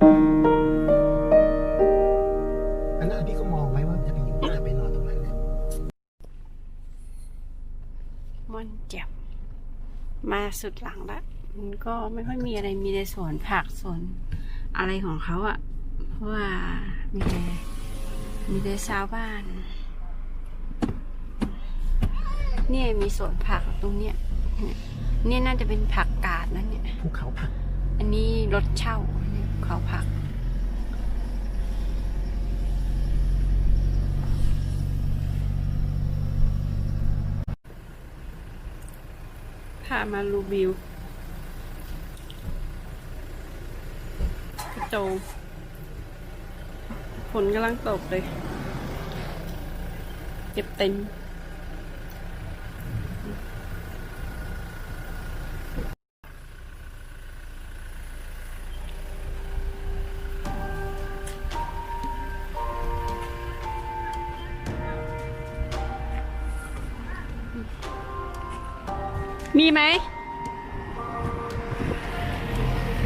อันนั้นที่เขามองไว้ว่าจะไปอยู่จะไปนอนตรงนั้นเนี่ยม่อนแจ่มมาสุดหลังละมันก็ไม่ค่อยมีอะไรมีในสวนผักสวนอะไรของเขาอะเพราะว่ามีแต่มีแต่ชาวบ้าน เนี่ยมีสวนผักตรงเนี้ยเนี่ยเนี่ยน่าจะเป็นผักกาดนะเนี่ยภูเขาผัก อันนี้รถเช่าอันนี้เขาผัก พามาลูบิวกระโจงฝนกำลังตกเลยเก็บเต็ม มีไหม